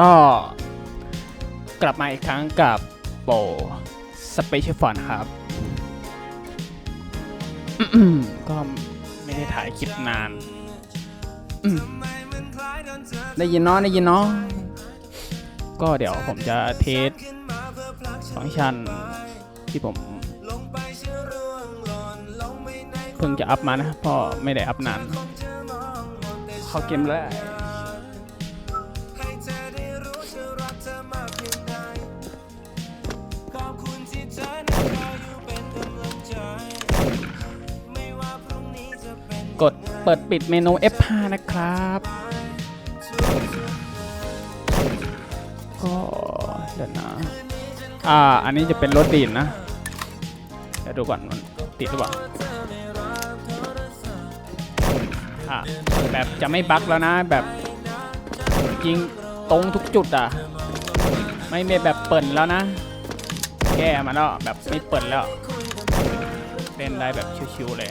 ก็กลับมาอีกครั้งกับโปสเปเชียลฟอนครับอืมก็ไม่ได้ถ่ายคลิปนานอืมได้ยินเนาะได้ยินเนาะก็เดี๋ยวผมจะเทสฟังก์ชันที่ผมเพิ่งจะอัพมานะเพราะไม่ได้อัพนานเข้าเกมเลย กดเปิดปิดเมนู F5 นะครับ ก็เดี๋ยวนะอ่า อันนี้จะเป็นรถดีนนะ เดี๋ยวดูก่อนมันติดหรือเปล่าอะแบบจะไม่บั๊กแล้วนะ แบบยิงตรงทุกจุดอะ ไม่มีแบบเปิดแล้วนะ แก้มาแล้วแบบไม่เปิดแล้ว เล่นได้แบบชิวๆเลย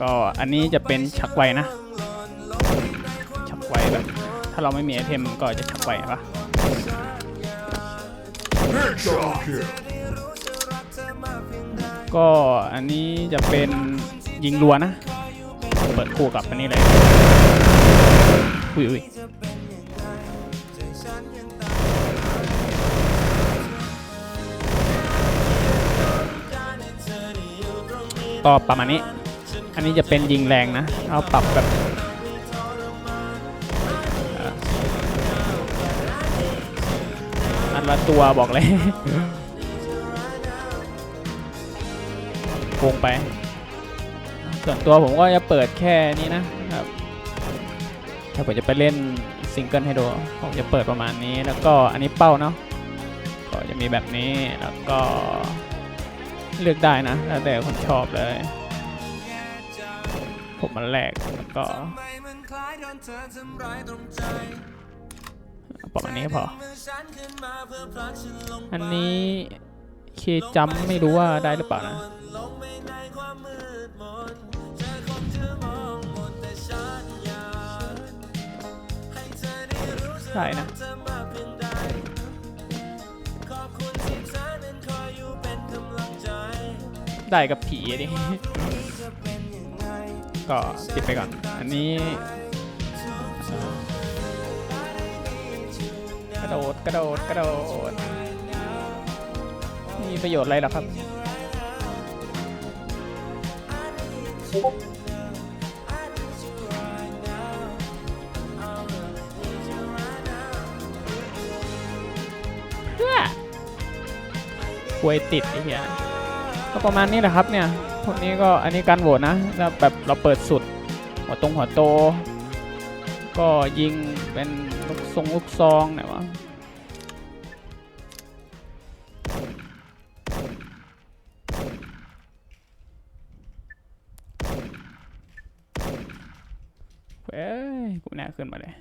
ก็อันนี้จะเป็นชักไวนะ ชักไวแบบ ถ้าเราไม่มีไอเทมก็จะชักไวปะก็อันนี้จะเป็น ยิงรัวนะ เปิดคู่กับอันนี้เลยอุ้ยอุ้ยก็ประมาณนี้ อันนี้จะเป็นยิงแรงนะ เอาปรับแบบอันละตัวบอกเลยโกงไป ส่วนตัวผมก็จะเปิดแค่นี้นะครับ ถ้าผมจะไปเล่นซิงเกิลให้ดูผมจะเปิดประมาณนี้แล้วก็อันนี้เป้าเนาะก็จะมีแบบนี้แล้วก็เลือกได้นะแล้วแต่คนชอบเลย ผมมันแรกแล้วก็ประมาณนี้พอ อันนี้เคจำไม่รู้ว่าได้หรือเปล่านะ ใช่นะได้กับผีอะดิก็ปิดไปก่อน อันนี้ กระโดด กระโดด กระโดด มีประโยชน์อะไรหรอครับ ควยติดไอ้เหี้ยก็ประมาณนี้แหละครับเนี่ยพวกนี้ก็อันนี้การโหวตนะแล้วแบบเราเปิดสุด หัวตรงหัวโต ก็ยิงเป็นลูกทรงลูกซองไหนวะเอ้ยกูแน่ขึ้นมาเลย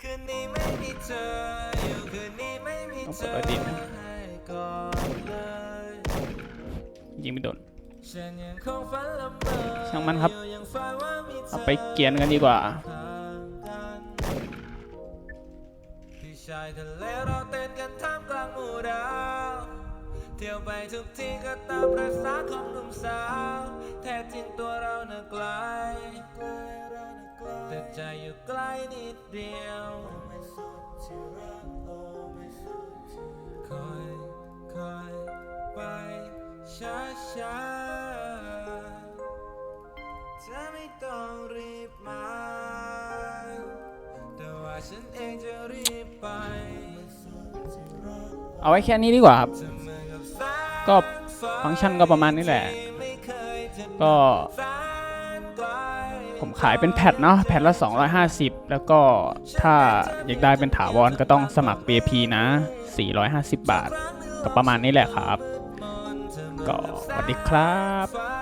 คืนนี้ไม่มีเธออยู่คืนนี้ไม่มีต้องเธเปิดอไว้ดินะให้ ก่อนเลยยิงไม่โดนฉันยังคงฝันละเมอช่างมันครับอยู่ยังฝันว่ามีเธอเอาไปเกรียนกันดีกว่าข้างกันที่ชายทะเลเราเต้นกันท่ามกลางหมู่ดาวเที่ยวไปทุกที่ก็ตาม ช้าช้าๆเธอไม่ต้องรีบมา แต่ว่าฉันเองจะรีบไปเอาไว้แค่นี้ดีกว่าครับ ก็ฟังก์ชันก็ประมาณนี้แหละ ก็ ผมขายเป็นแพทเนาะแพทละ 250 แล้วก็ถ้าอยากได้เป็นถาวรก็ต้องสมัคร VIP นะ 450 บาท ก็ประมาณนี้แหละครับ ก็สวัสดีครับ